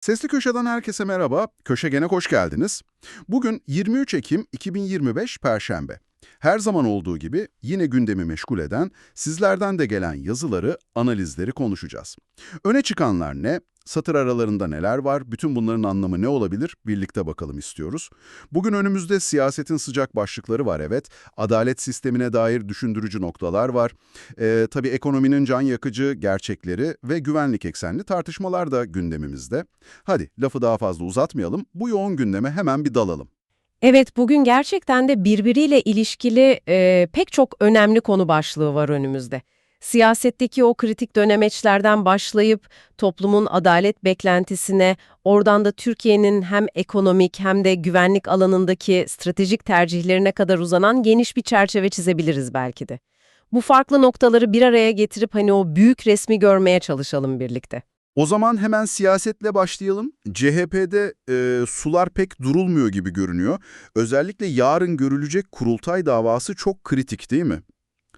Sesli Köşe'den herkese merhaba. Köşe gene hoş geldiniz. Bugün 23 Ekim 2025 Perşembe. Her zaman olduğu gibi yine gündemi meşgul eden, sizlerden de gelen yazıları, analizleri konuşacağız. Öne çıkanlar ne? Satır aralarında neler var? Bütün bunların anlamı ne olabilir? Birlikte bakalım istiyoruz. Bugün önümüzde siyasetin sıcak başlıkları var evet. Adalet sistemine dair düşündürücü noktalar var. Ee, tabii ekonominin can yakıcı gerçekleri ve güvenlik eksenli tartışmalar da gündemimizde. Hadi lafı daha fazla uzatmayalım. Bu yoğun gündeme hemen bir dalalım. Evet, bugün gerçekten de birbiriyle ilişkili e, pek çok önemli konu başlığı var önümüzde. Siyasetteki o kritik dönemeçlerden başlayıp toplumun adalet beklentisine, oradan da Türkiye'nin hem ekonomik hem de güvenlik alanındaki stratejik tercihlerine kadar uzanan geniş bir çerçeve çizebiliriz belki de. Bu farklı noktaları bir araya getirip hani o büyük resmi görmeye çalışalım birlikte. O zaman hemen siyasetle başlayalım. CHP'de e, sular pek durulmuyor gibi görünüyor. Özellikle yarın görülecek kurultay davası çok kritik değil mi?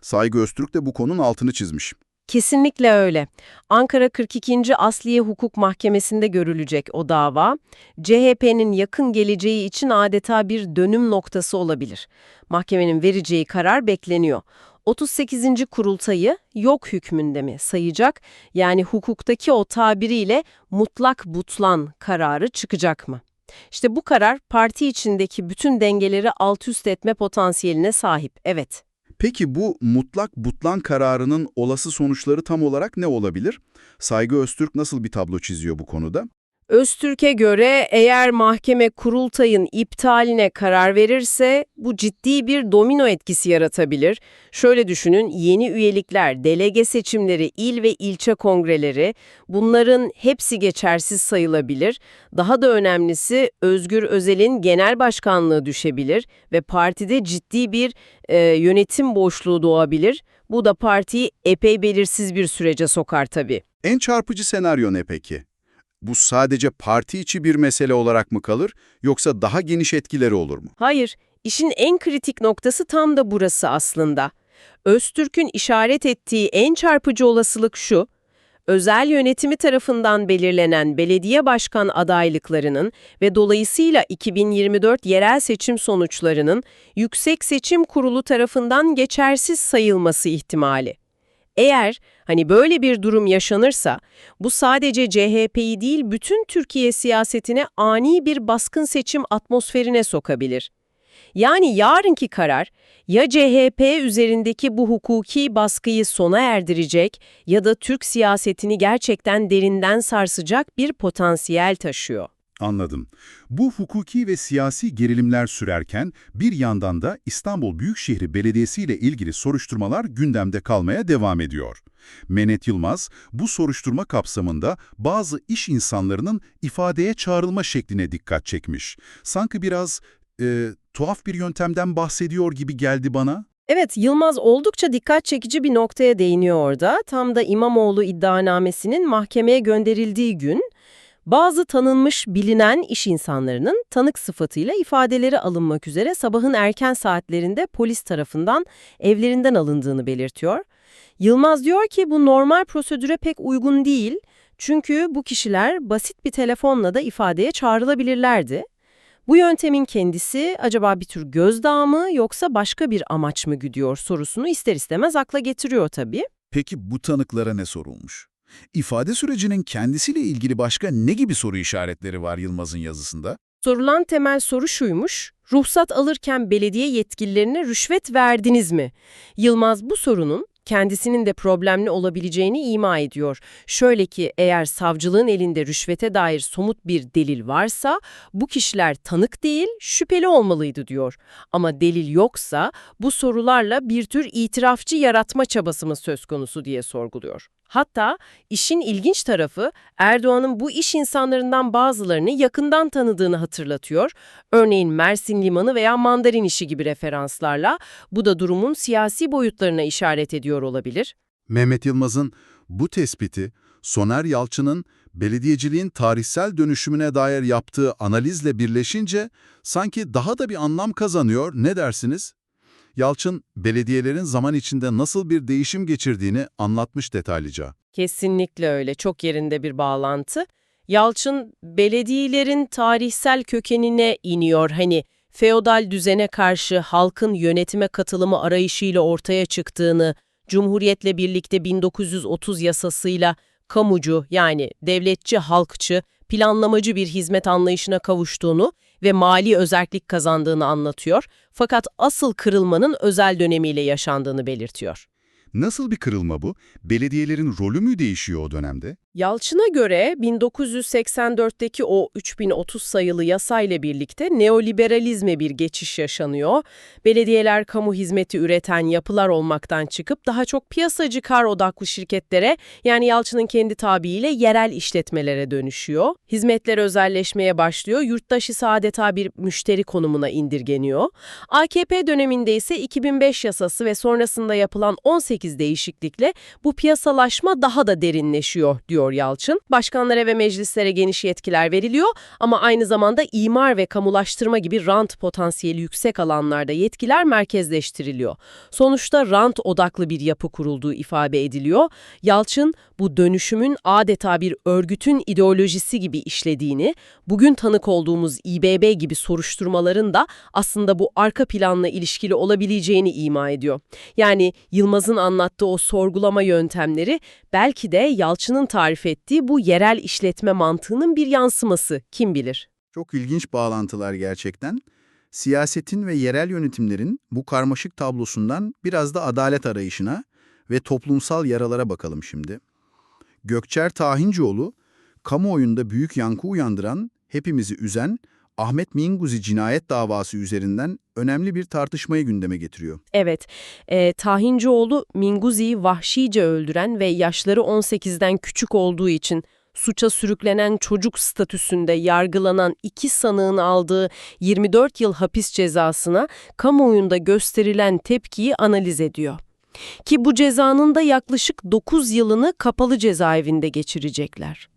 Saygı Öztürk de bu konunun altını çizmiş. Kesinlikle öyle. Ankara 42. Asliye Hukuk Mahkemesi'nde görülecek o dava, CHP'nin yakın geleceği için adeta bir dönüm noktası olabilir. Mahkemenin vereceği karar bekleniyor. 38. kurultayı yok hükmünde mi sayacak, yani hukuktaki o tabiriyle mutlak butlan kararı çıkacak mı? İşte bu karar parti içindeki bütün dengeleri alt üst etme potansiyeline sahip, evet. Peki bu mutlak butlan kararının olası sonuçları tam olarak ne olabilir? Saygı Öztürk nasıl bir tablo çiziyor bu konuda? Öztürk'e göre eğer mahkeme kurultayın iptaline karar verirse bu ciddi bir domino etkisi yaratabilir. Şöyle düşünün yeni üyelikler, delege seçimleri, il ve ilçe kongreleri bunların hepsi geçersiz sayılabilir. Daha da önemlisi Özgür Özel'in genel başkanlığı düşebilir ve partide ciddi bir e, yönetim boşluğu doğabilir. Bu da partiyi epey belirsiz bir sürece sokar tabii. En çarpıcı senaryo ne peki? Bu sadece parti içi bir mesele olarak mı kalır yoksa daha geniş etkileri olur mu? Hayır, işin en kritik noktası tam da burası aslında. Öztürk'ün işaret ettiği en çarpıcı olasılık şu, özel yönetimi tarafından belirlenen belediye başkan adaylıklarının ve dolayısıyla 2024 yerel seçim sonuçlarının Yüksek Seçim Kurulu tarafından geçersiz sayılması ihtimali. Eğer hani böyle bir durum yaşanırsa bu sadece CHP'yi değil bütün Türkiye siyasetine ani bir baskın seçim atmosferine sokabilir. Yani yarınki karar ya CHP üzerindeki bu hukuki baskıyı sona erdirecek ya da Türk siyasetini gerçekten derinden sarsacak bir potansiyel taşıyor. Anladım. Bu hukuki ve siyasi gerilimler sürerken bir yandan da İstanbul Büyükşehir Belediyesi ile ilgili soruşturmalar gündemde kalmaya devam ediyor. Menet Yılmaz bu soruşturma kapsamında bazı iş insanlarının ifadeye çağrılma şekline dikkat çekmiş. Sanki biraz e, tuhaf bir yöntemden bahsediyor gibi geldi bana. Evet, Yılmaz oldukça dikkat çekici bir noktaya değiniyor orada. Tam da İmamoğlu iddianamesinin mahkemeye gönderildiği gün bazı tanınmış bilinen iş insanlarının tanık sıfatıyla ifadeleri alınmak üzere sabahın erken saatlerinde polis tarafından evlerinden alındığını belirtiyor. Yılmaz diyor ki bu normal prosedüre pek uygun değil çünkü bu kişiler basit bir telefonla da ifadeye çağrılabilirlerdi. Bu yöntemin kendisi acaba bir tür gözdağı mı yoksa başka bir amaç mı güdüyor sorusunu ister istemez akla getiriyor tabii. Peki bu tanıklara ne sorulmuş? İfade sürecinin kendisiyle ilgili başka ne gibi soru işaretleri var Yılmaz'ın yazısında? Sorulan temel soru şuymuş, ruhsat alırken belediye yetkililerine rüşvet verdiniz mi? Yılmaz bu sorunun kendisinin de problemli olabileceğini ima ediyor. Şöyle ki eğer savcılığın elinde rüşvete dair somut bir delil varsa bu kişiler tanık değil, şüpheli olmalıydı diyor. Ama delil yoksa bu sorularla bir tür itirafçı yaratma çabası mı söz konusu diye sorguluyor. Hatta işin ilginç tarafı Erdoğan'ın bu iş insanlarından bazılarını yakından tanıdığını hatırlatıyor. Örneğin Mersin Limanı veya Mandarin işi gibi referanslarla bu da durumun siyasi boyutlarına işaret ediyor olabilir. Mehmet Yılmaz'ın bu tespiti, Soner Yalçın'ın belediyeciliğin tarihsel dönüşümüne dair yaptığı analizle birleşince sanki daha da bir anlam kazanıyor. Ne dersiniz? Yalçın, belediyelerin zaman içinde nasıl bir değişim geçirdiğini anlatmış detaylıca. Kesinlikle öyle. Çok yerinde bir bağlantı. Yalçın belediyelerin tarihsel kökenine iniyor. Hani feodal düzene karşı halkın yönetime katılımı arayışıyla ortaya çıktığını, Cumhuriyetle birlikte 1930 yasasıyla kamucu yani devletçi halkçı, planlamacı bir hizmet anlayışına kavuştuğunu ve mali özerklik kazandığını anlatıyor. Fakat asıl kırılmanın özel dönemiyle yaşandığını belirtiyor. Nasıl bir kırılma bu? Belediyelerin rolü mü değişiyor o dönemde? Yalçın'a göre 1984'teki o 3030 sayılı yasayla birlikte neoliberalizme bir geçiş yaşanıyor. Belediyeler kamu hizmeti üreten yapılar olmaktan çıkıp daha çok piyasacı kar odaklı şirketlere yani Yalçın'ın kendi tabiiyle yerel işletmelere dönüşüyor. Hizmetler özelleşmeye başlıyor, yurttaş ise adeta bir müşteri konumuna indirgeniyor. AKP döneminde ise 2005 yasası ve sonrasında yapılan 18 değişiklikle bu piyasalaşma daha da derinleşiyor diyor Yalçın. Başkanlara ve meclislere geniş yetkiler veriliyor ama aynı zamanda imar ve kamulaştırma gibi rant potansiyeli yüksek alanlarda yetkiler merkezleştiriliyor. Sonuçta rant odaklı bir yapı kurulduğu ifade ediliyor. Yalçın bu dönüşümün adeta bir örgütün ideolojisi gibi işlediğini, bugün tanık olduğumuz İBB gibi soruşturmaların da aslında bu arka planla ilişkili olabileceğini ima ediyor. Yani Yılmaz'ın anlattığı o sorgulama yöntemleri belki de Yalçın'ın tarif ettiği bu yerel işletme mantığının bir yansıması kim bilir. Çok ilginç bağlantılar gerçekten. Siyasetin ve yerel yönetimlerin bu karmaşık tablosundan biraz da adalet arayışına ve toplumsal yaralara bakalım şimdi. Gökçer Tahincioğlu, kamuoyunda büyük yankı uyandıran, hepimizi üzen Ahmet Minguzi cinayet davası üzerinden önemli bir tartışmayı gündeme getiriyor. Evet, e, Tahincioğlu Minguzi'yi vahşice öldüren ve yaşları 18'den küçük olduğu için suça sürüklenen çocuk statüsünde yargılanan iki sanığın aldığı 24 yıl hapis cezasına kamuoyunda gösterilen tepkiyi analiz ediyor. Ki bu cezanın da yaklaşık 9 yılını kapalı cezaevinde geçirecekler.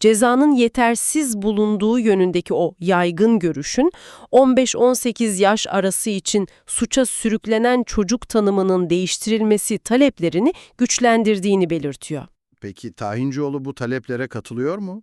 Cezanın yetersiz bulunduğu yönündeki o yaygın görüşün 15-18 yaş arası için suça sürüklenen çocuk tanımının değiştirilmesi taleplerini güçlendirdiğini belirtiyor. Peki Tahincioğlu bu taleplere katılıyor mu?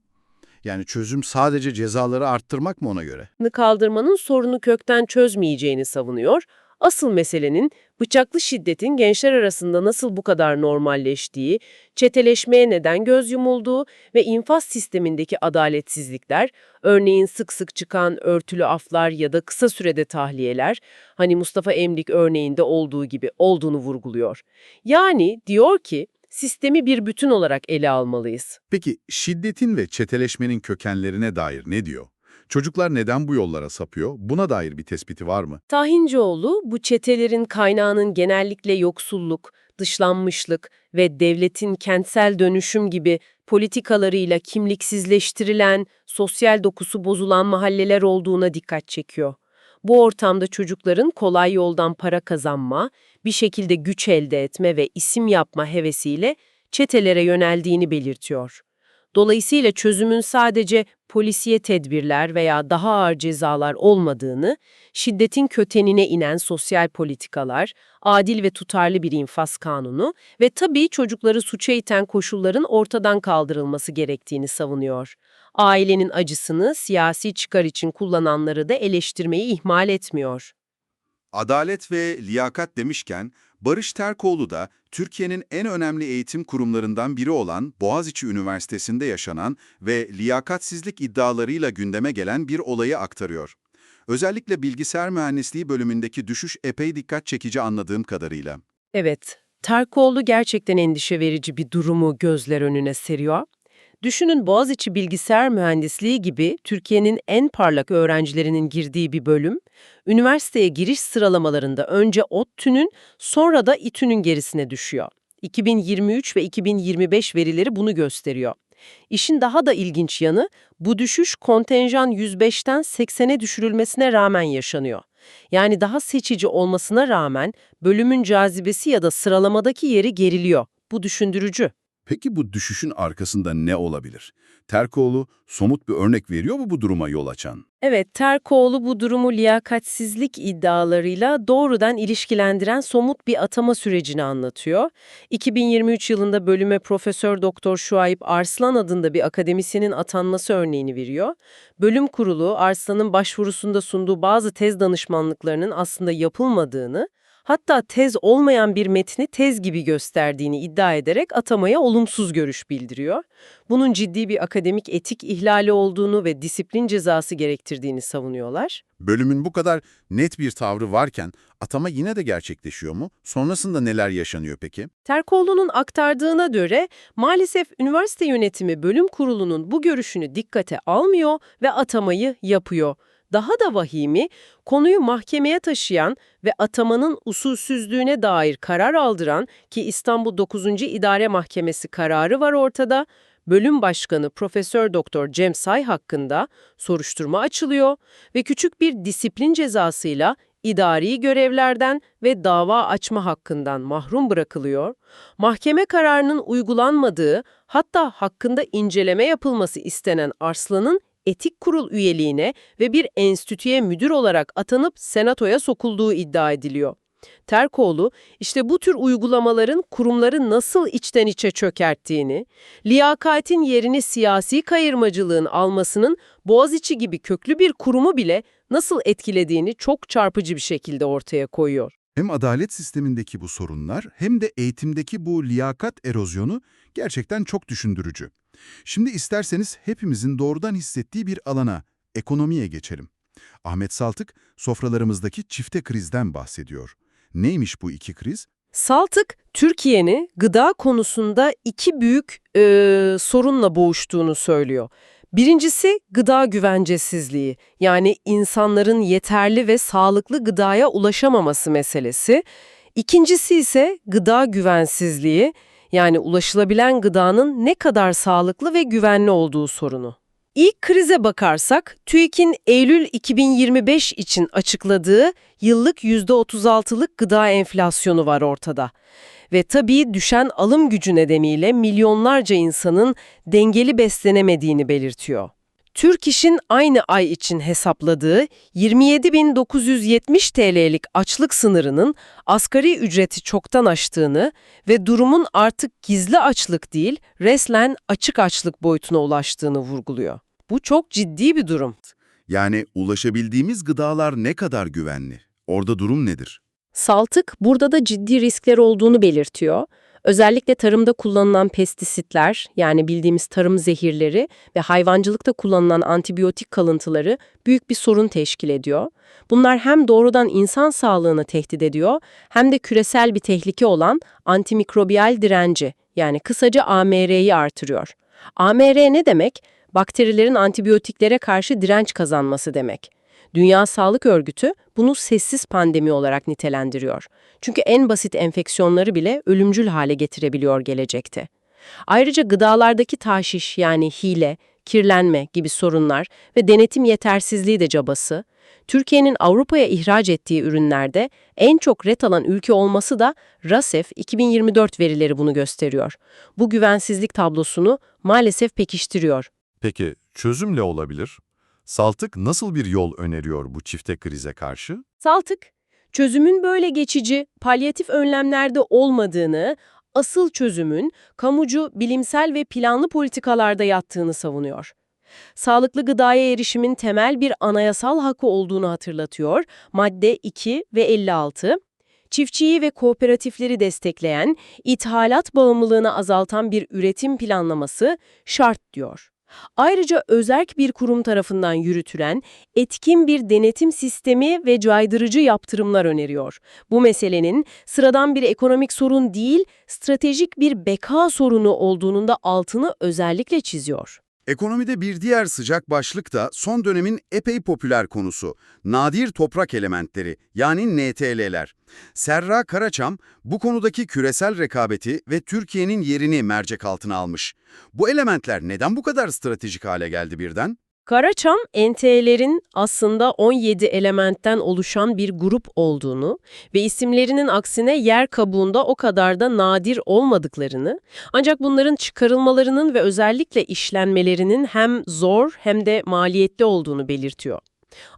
Yani çözüm sadece cezaları arttırmak mı ona göre? kaldırmanın sorunu kökten çözmeyeceğini savunuyor. Asıl meselenin bıçaklı şiddetin gençler arasında nasıl bu kadar normalleştiği, çeteleşmeye neden göz yumulduğu ve infaz sistemindeki adaletsizlikler, örneğin sık sık çıkan örtülü aflar ya da kısa sürede tahliyeler, hani Mustafa Emlik örneğinde olduğu gibi olduğunu vurguluyor. Yani diyor ki, sistemi bir bütün olarak ele almalıyız. Peki şiddetin ve çeteleşmenin kökenlerine dair ne diyor? Çocuklar neden bu yollara sapıyor? Buna dair bir tespiti var mı? Tahincioğlu bu çetelerin kaynağının genellikle yoksulluk, dışlanmışlık ve devletin kentsel dönüşüm gibi politikalarıyla kimliksizleştirilen, sosyal dokusu bozulan mahalleler olduğuna dikkat çekiyor. Bu ortamda çocukların kolay yoldan para kazanma, bir şekilde güç elde etme ve isim yapma hevesiyle çetelere yöneldiğini belirtiyor. Dolayısıyla çözümün sadece polisiye tedbirler veya daha ağır cezalar olmadığını, şiddetin kötenine inen sosyal politikalar, adil ve tutarlı bir infaz kanunu ve tabii çocukları suça iten koşulların ortadan kaldırılması gerektiğini savunuyor. Ailenin acısını siyasi çıkar için kullananları da eleştirmeyi ihmal etmiyor. Adalet ve liyakat demişken, Barış Terkoğlu da Türkiye'nin en önemli eğitim kurumlarından biri olan Boğaziçi Üniversitesi'nde yaşanan ve liyakatsizlik iddialarıyla gündeme gelen bir olayı aktarıyor. Özellikle bilgisayar mühendisliği bölümündeki düşüş epey dikkat çekici anladığım kadarıyla. Evet, Terkoğlu gerçekten endişe verici bir durumu gözler önüne seriyor. Düşünün Boğaziçi Bilgisayar Mühendisliği gibi Türkiye'nin en parlak öğrencilerinin girdiği bir bölüm, üniversiteye giriş sıralamalarında önce ODTÜ'nün sonra da İTÜ'nün gerisine düşüyor. 2023 ve 2025 verileri bunu gösteriyor. İşin daha da ilginç yanı, bu düşüş kontenjan 105'ten 80'e düşürülmesine rağmen yaşanıyor. Yani daha seçici olmasına rağmen bölümün cazibesi ya da sıralamadaki yeri geriliyor. Bu düşündürücü. Peki bu düşüşün arkasında ne olabilir? Terkoğlu somut bir örnek veriyor mu bu duruma yol açan? Evet, Terkoğlu bu durumu liyakatsizlik iddialarıyla doğrudan ilişkilendiren somut bir atama sürecini anlatıyor. 2023 yılında bölüme Profesör Doktor Şuayb Arslan adında bir akademisyenin atanması örneğini veriyor. Bölüm kurulu Arslan'ın başvurusunda sunduğu bazı tez danışmanlıklarının aslında yapılmadığını, hatta tez olmayan bir metni tez gibi gösterdiğini iddia ederek atamaya olumsuz görüş bildiriyor. Bunun ciddi bir akademik etik ihlali olduğunu ve disiplin cezası gerektirdiğini savunuyorlar. Bölümün bu kadar net bir tavrı varken atama yine de gerçekleşiyor mu? Sonrasında neler yaşanıyor peki? Terkoğlu'nun aktardığına göre maalesef üniversite yönetimi bölüm kurulunun bu görüşünü dikkate almıyor ve atamayı yapıyor. Daha da vahimi, konuyu mahkemeye taşıyan ve atamanın usulsüzlüğüne dair karar aldıran ki İstanbul 9. İdare Mahkemesi kararı var ortada, bölüm başkanı Profesör Doktor Cem Say hakkında soruşturma açılıyor ve küçük bir disiplin cezasıyla idari görevlerden ve dava açma hakkından mahrum bırakılıyor. Mahkeme kararının uygulanmadığı, hatta hakkında inceleme yapılması istenen Arslan'ın etik kurul üyeliğine ve bir enstitüye müdür olarak atanıp senatoya sokulduğu iddia ediliyor. Terkoğlu, işte bu tür uygulamaların kurumları nasıl içten içe çökerttiğini, liyakatin yerini siyasi kayırmacılığın almasının Boğaziçi gibi köklü bir kurumu bile nasıl etkilediğini çok çarpıcı bir şekilde ortaya koyuyor. Hem adalet sistemindeki bu sorunlar hem de eğitimdeki bu liyakat erozyonu gerçekten çok düşündürücü. Şimdi isterseniz hepimizin doğrudan hissettiği bir alana, ekonomiye geçelim. Ahmet Saltık, sofralarımızdaki çifte krizden bahsediyor. Neymiş bu iki kriz? Saltık, Türkiye'nin gıda konusunda iki büyük e, sorunla boğuştuğunu söylüyor. Birincisi gıda güvencesizliği, yani insanların yeterli ve sağlıklı gıdaya ulaşamaması meselesi. İkincisi ise gıda güvensizliği, yani ulaşılabilen gıdanın ne kadar sağlıklı ve güvenli olduğu sorunu. İlk krize bakarsak, TÜİK'in Eylül 2025 için açıkladığı yıllık %36'lık gıda enflasyonu var ortada. Ve tabii düşen alım gücü nedeniyle milyonlarca insanın dengeli beslenemediğini belirtiyor. Türk İş'in aynı ay için hesapladığı 27.970 TL'lik açlık sınırının asgari ücreti çoktan aştığını ve durumun artık gizli açlık değil, resmen açık açlık boyutuna ulaştığını vurguluyor. Bu çok ciddi bir durum. Yani ulaşabildiğimiz gıdalar ne kadar güvenli? Orada durum nedir? Saltık burada da ciddi riskler olduğunu belirtiyor. Özellikle tarımda kullanılan pestisitler, yani bildiğimiz tarım zehirleri ve hayvancılıkta kullanılan antibiyotik kalıntıları büyük bir sorun teşkil ediyor. Bunlar hem doğrudan insan sağlığını tehdit ediyor, hem de küresel bir tehlike olan antimikrobiyal direnci, yani kısaca AMR'yi artırıyor. AMR ne demek? Bakterilerin antibiyotiklere karşı direnç kazanması demek. Dünya Sağlık Örgütü bunu sessiz pandemi olarak nitelendiriyor. Çünkü en basit enfeksiyonları bile ölümcül hale getirebiliyor gelecekte. Ayrıca gıdalardaki taşiş yani hile, kirlenme gibi sorunlar ve denetim yetersizliği de cabası, Türkiye'nin Avrupa'ya ihraç ettiği ürünlerde en çok ret alan ülke olması da RASEF 2024 verileri bunu gösteriyor. Bu güvensizlik tablosunu maalesef pekiştiriyor. Peki çözüm ne olabilir? Saltık nasıl bir yol öneriyor bu çifte krize karşı? Saltık, çözümün böyle geçici, palyatif önlemlerde olmadığını, asıl çözümün kamucu, bilimsel ve planlı politikalarda yattığını savunuyor. Sağlıklı gıdaya erişimin temel bir anayasal hakkı olduğunu hatırlatıyor, madde 2 ve 56. Çiftçiyi ve kooperatifleri destekleyen, ithalat bağımlılığını azaltan bir üretim planlaması şart diyor. Ayrıca özerk bir kurum tarafından yürütülen etkin bir denetim sistemi ve caydırıcı yaptırımlar öneriyor. Bu meselenin sıradan bir ekonomik sorun değil, stratejik bir beka sorunu olduğunun da altını özellikle çiziyor. Ekonomide bir diğer sıcak başlık da son dönemin epey popüler konusu. Nadir toprak elementleri yani NTL'ler. Serra Karaçam bu konudaki küresel rekabeti ve Türkiye'nin yerini mercek altına almış. Bu elementler neden bu kadar stratejik hale geldi birden? Karaçam, NT'lerin aslında 17 elementten oluşan bir grup olduğunu ve isimlerinin aksine yer kabuğunda o kadar da nadir olmadıklarını, ancak bunların çıkarılmalarının ve özellikle işlenmelerinin hem zor hem de maliyetli olduğunu belirtiyor.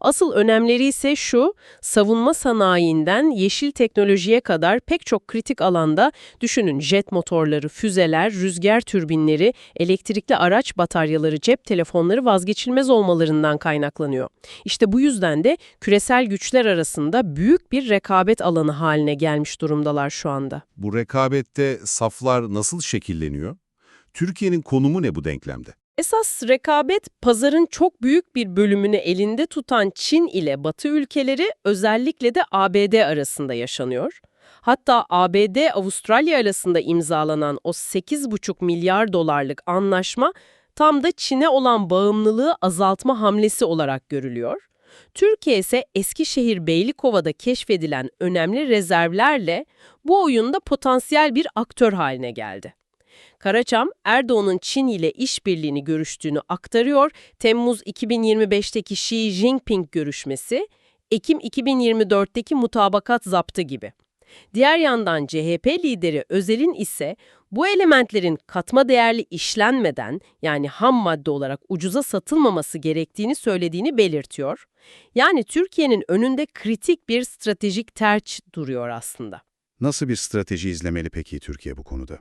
Asıl önemleri ise şu, savunma sanayinden yeşil teknolojiye kadar pek çok kritik alanda düşünün jet motorları, füzeler, rüzgar türbinleri, elektrikli araç bataryaları, cep telefonları vazgeçilmez olmalarından kaynaklanıyor. İşte bu yüzden de küresel güçler arasında büyük bir rekabet alanı haline gelmiş durumdalar şu anda. Bu rekabette saflar nasıl şekilleniyor? Türkiye'nin konumu ne bu denklemde? Esas rekabet pazarın çok büyük bir bölümünü elinde tutan Çin ile Batı ülkeleri özellikle de ABD arasında yaşanıyor. Hatta ABD-Avustralya arasında imzalanan o 8,5 milyar dolarlık anlaşma tam da Çin'e olan bağımlılığı azaltma hamlesi olarak görülüyor. Türkiye ise Eskişehir Beylikova'da keşfedilen önemli rezervlerle bu oyunda potansiyel bir aktör haline geldi. Karaçam, Erdoğan'ın Çin ile işbirliğini görüştüğünü aktarıyor. Temmuz 2025'teki Xi Jinping görüşmesi, Ekim 2024'teki mutabakat zaptı gibi. Diğer yandan CHP lideri Özel'in ise bu elementlerin katma değerli işlenmeden yani ham madde olarak ucuza satılmaması gerektiğini söylediğini belirtiyor. Yani Türkiye'nin önünde kritik bir stratejik tercih duruyor aslında. Nasıl bir strateji izlemeli peki Türkiye bu konuda?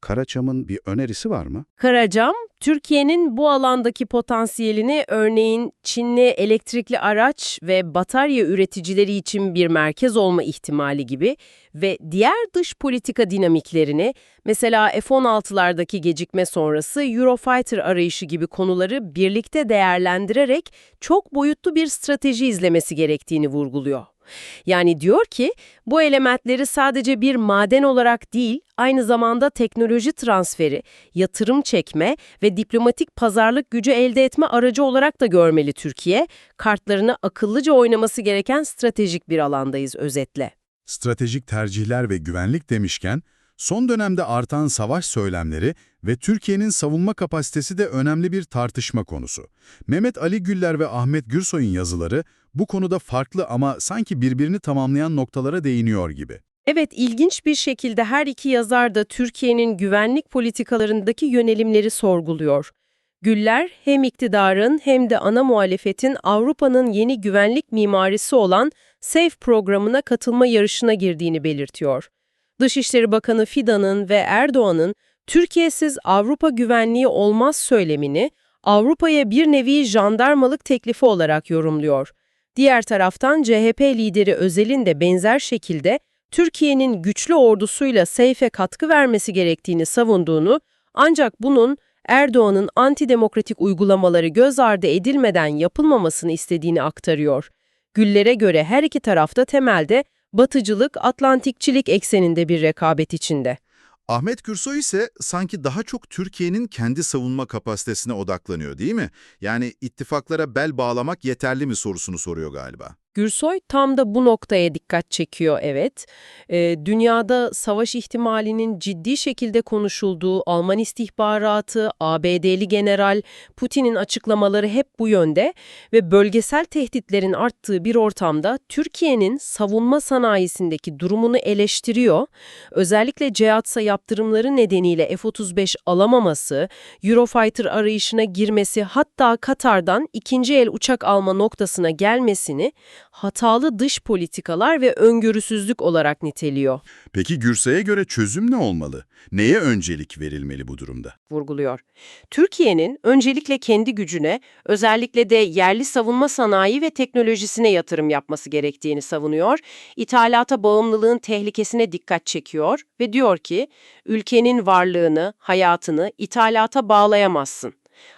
Karaçam'ın bir önerisi var mı? Karacam, Türkiye'nin bu alandaki potansiyelini örneğin Çinli elektrikli araç ve batarya üreticileri için bir merkez olma ihtimali gibi ve diğer dış politika dinamiklerini, mesela F-16'lardaki gecikme sonrası Eurofighter arayışı gibi konuları birlikte değerlendirerek çok boyutlu bir strateji izlemesi gerektiğini vurguluyor. Yani diyor ki bu elementleri sadece bir maden olarak değil, aynı zamanda teknoloji transferi, yatırım çekme ve diplomatik pazarlık gücü elde etme aracı olarak da görmeli Türkiye. Kartlarını akıllıca oynaması gereken stratejik bir alandayız özetle. Stratejik tercihler ve güvenlik demişken, son dönemde artan savaş söylemleri ve Türkiye'nin savunma kapasitesi de önemli bir tartışma konusu. Mehmet Ali Güller ve Ahmet Gürsoy'un yazıları bu konuda farklı ama sanki birbirini tamamlayan noktalara değiniyor gibi. Evet, ilginç bir şekilde her iki yazar da Türkiye'nin güvenlik politikalarındaki yönelimleri sorguluyor. Güller hem iktidarın hem de ana muhalefetin Avrupa'nın yeni güvenlik mimarisi olan SAFE programına katılma yarışına girdiğini belirtiyor. Dışişleri Bakanı Fidan'ın ve Erdoğan'ın Türkiye'siz Avrupa güvenliği olmaz söylemini Avrupa'ya bir nevi jandarmalık teklifi olarak yorumluyor. Diğer taraftan CHP lideri Özel'in de benzer şekilde Türkiye'nin güçlü ordusuyla Seyfe katkı vermesi gerektiğini savunduğunu ancak bunun Erdoğan'ın antidemokratik uygulamaları göz ardı edilmeden yapılmamasını istediğini aktarıyor. Güllere göre her iki tarafta temelde batıcılık, Atlantikçilik ekseninde bir rekabet içinde. Ahmet Gürsoy ise sanki daha çok Türkiye'nin kendi savunma kapasitesine odaklanıyor değil mi? Yani ittifaklara bel bağlamak yeterli mi sorusunu soruyor galiba. Gürsoy tam da bu noktaya dikkat çekiyor evet. Ee, dünyada savaş ihtimalinin ciddi şekilde konuşulduğu Alman istihbaratı, ABD'li general, Putin'in açıklamaları hep bu yönde ve bölgesel tehditlerin arttığı bir ortamda Türkiye'nin savunma sanayisindeki durumunu eleştiriyor. Özellikle CEATSA yaptırımları nedeniyle F-35 alamaması, Eurofighter arayışına girmesi hatta Katar'dan ikinci el uçak alma noktasına gelmesini hatalı dış politikalar ve öngörüsüzlük olarak niteliyor, Peki Gürsey'e göre çözüm ne olmalı? Neye öncelik verilmeli bu durumda? vurguluyor. Türkiye'nin öncelikle kendi gücüne, özellikle de yerli savunma sanayi ve teknolojisine yatırım yapması gerektiğini savunuyor, ithalata bağımlılığın tehlikesine dikkat çekiyor ve diyor ki, ülkenin varlığını, hayatını ithalata bağlayamazsın.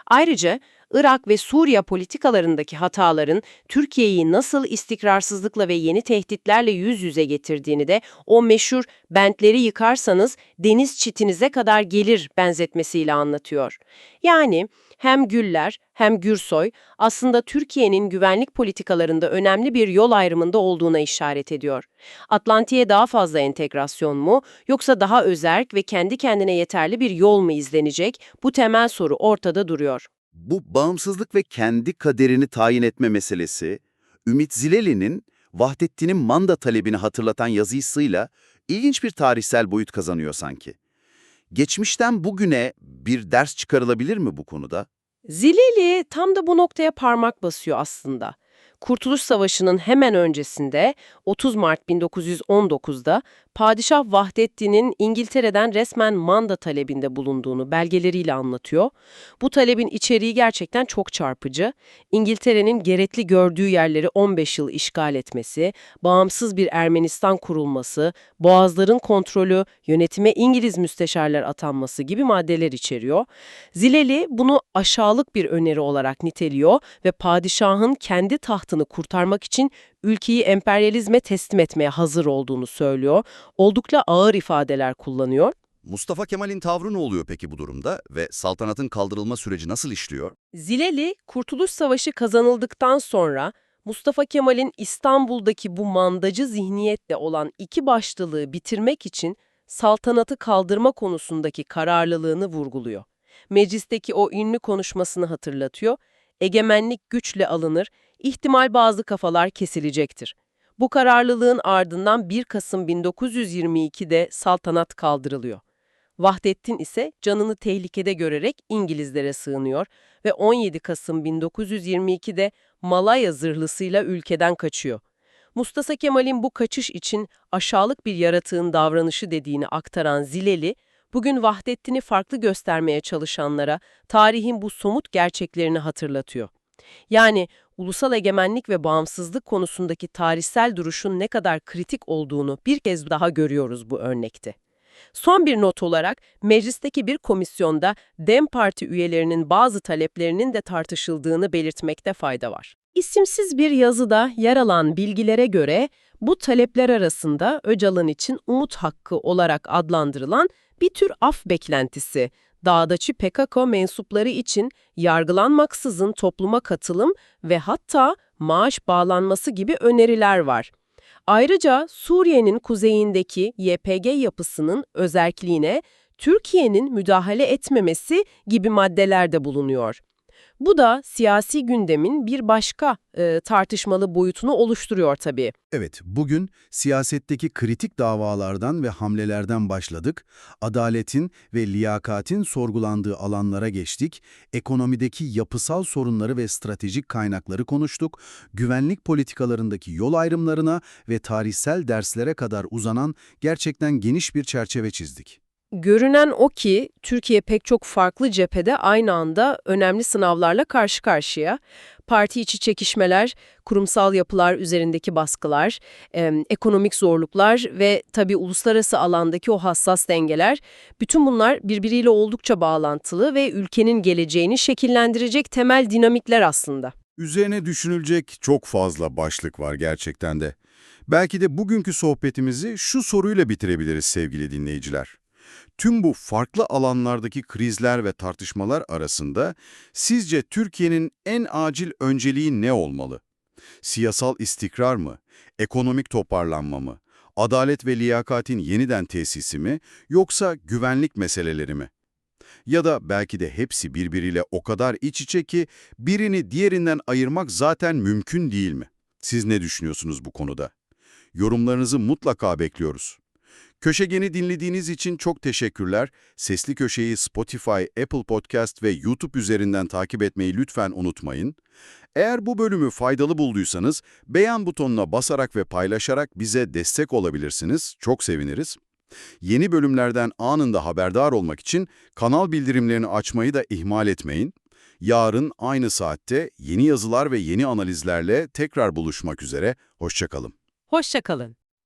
Ayrıca Irak ve Suriye politikalarındaki hataların Türkiye'yi nasıl istikrarsızlıkla ve yeni tehditlerle yüz yüze getirdiğini de o meşhur bentleri yıkarsanız deniz çitinize kadar gelir benzetmesiyle anlatıyor. Yani hem Güller hem Gürsoy aslında Türkiye'nin güvenlik politikalarında önemli bir yol ayrımında olduğuna işaret ediyor. Atlantik'e daha fazla entegrasyon mu yoksa daha özerk ve kendi kendine yeterli bir yol mu izlenecek? Bu temel soru ortada duruyor. Bu bağımsızlık ve kendi kaderini tayin etme meselesi, Ümit Zileli'nin Vahdettin'in manda talebini hatırlatan yazısıyla ilginç bir tarihsel boyut kazanıyor sanki. Geçmişten bugüne bir ders çıkarılabilir mi bu konuda? Zileli tam da bu noktaya parmak basıyor aslında. Kurtuluş Savaşı'nın hemen öncesinde 30 Mart 1919'da Padişah Vahdettin'in İngiltere'den resmen manda talebinde bulunduğunu belgeleriyle anlatıyor. Bu talebin içeriği gerçekten çok çarpıcı. İngiltere'nin gerekli gördüğü yerleri 15 yıl işgal etmesi, bağımsız bir Ermenistan kurulması, boğazların kontrolü, yönetime İngiliz müsteşarlar atanması gibi maddeler içeriyor. Zileli bunu aşağılık bir öneri olarak niteliyor ve padişahın kendi tahtını kurtarmak için ülkeyi emperyalizme teslim etmeye hazır olduğunu söylüyor. Oldukça ağır ifadeler kullanıyor. Mustafa Kemal'in tavrı ne oluyor peki bu durumda ve saltanatın kaldırılma süreci nasıl işliyor? Zileli, Kurtuluş Savaşı kazanıldıktan sonra Mustafa Kemal'in İstanbul'daki bu mandacı zihniyetle olan iki başlılığı bitirmek için saltanatı kaldırma konusundaki kararlılığını vurguluyor. Meclisteki o ünlü konuşmasını hatırlatıyor. Egemenlik güçle alınır, ihtimal bazı kafalar kesilecektir. Bu kararlılığın ardından 1 Kasım 1922'de saltanat kaldırılıyor. Vahdettin ise canını tehlikede görerek İngilizlere sığınıyor ve 17 Kasım 1922'de Malaya zırhlısıyla ülkeden kaçıyor. Mustafa Kemal'in bu kaçış için aşağılık bir yaratığın davranışı dediğini aktaran Zileli, bugün Vahdettin'i farklı göstermeye çalışanlara tarihin bu somut gerçeklerini hatırlatıyor. Yani ulusal egemenlik ve bağımsızlık konusundaki tarihsel duruşun ne kadar kritik olduğunu bir kez daha görüyoruz bu örnekte. Son bir not olarak meclisteki bir komisyonda DEM Parti üyelerinin bazı taleplerinin de tartışıldığını belirtmekte fayda var. İsimsiz bir yazıda yer alan bilgilere göre bu talepler arasında Öcalan için umut hakkı olarak adlandırılan bir tür af beklentisi, dağdaçı PKK mensupları için yargılanmaksızın topluma katılım ve hatta maaş bağlanması gibi öneriler var. Ayrıca Suriye'nin kuzeyindeki YPG yapısının özerkliğine Türkiye'nin müdahale etmemesi gibi maddeler de bulunuyor. Bu da siyasi gündemin bir başka e, tartışmalı boyutunu oluşturuyor tabii. Evet, bugün siyasetteki kritik davalardan ve hamlelerden başladık, adaletin ve liyakatin sorgulandığı alanlara geçtik, ekonomideki yapısal sorunları ve stratejik kaynakları konuştuk, güvenlik politikalarındaki yol ayrımlarına ve tarihsel derslere kadar uzanan gerçekten geniş bir çerçeve çizdik. Görünen o ki Türkiye pek çok farklı cephede aynı anda önemli sınavlarla karşı karşıya. Parti içi çekişmeler, kurumsal yapılar üzerindeki baskılar, em, ekonomik zorluklar ve tabii uluslararası alandaki o hassas dengeler, bütün bunlar birbiriyle oldukça bağlantılı ve ülkenin geleceğini şekillendirecek temel dinamikler aslında. Üzerine düşünülecek çok fazla başlık var gerçekten de. Belki de bugünkü sohbetimizi şu soruyla bitirebiliriz sevgili dinleyiciler. Tüm bu farklı alanlardaki krizler ve tartışmalar arasında sizce Türkiye'nin en acil önceliği ne olmalı? Siyasal istikrar mı? Ekonomik toparlanma mı? Adalet ve liyakatin yeniden tesisi mi? Yoksa güvenlik meseleleri mi? Ya da belki de hepsi birbiriyle o kadar iç içe ki birini diğerinden ayırmak zaten mümkün değil mi? Siz ne düşünüyorsunuz bu konuda? Yorumlarınızı mutlaka bekliyoruz. Köşegeni dinlediğiniz için çok teşekkürler. Sesli Köşeyi Spotify, Apple Podcast ve YouTube üzerinden takip etmeyi lütfen unutmayın. Eğer bu bölümü faydalı bulduysanız beğen butonuna basarak ve paylaşarak bize destek olabilirsiniz. Çok seviniriz. Yeni bölümlerden anında haberdar olmak için kanal bildirimlerini açmayı da ihmal etmeyin. Yarın aynı saatte yeni yazılar ve yeni analizlerle tekrar buluşmak üzere. Hoşçakalın. Hoşçakalın.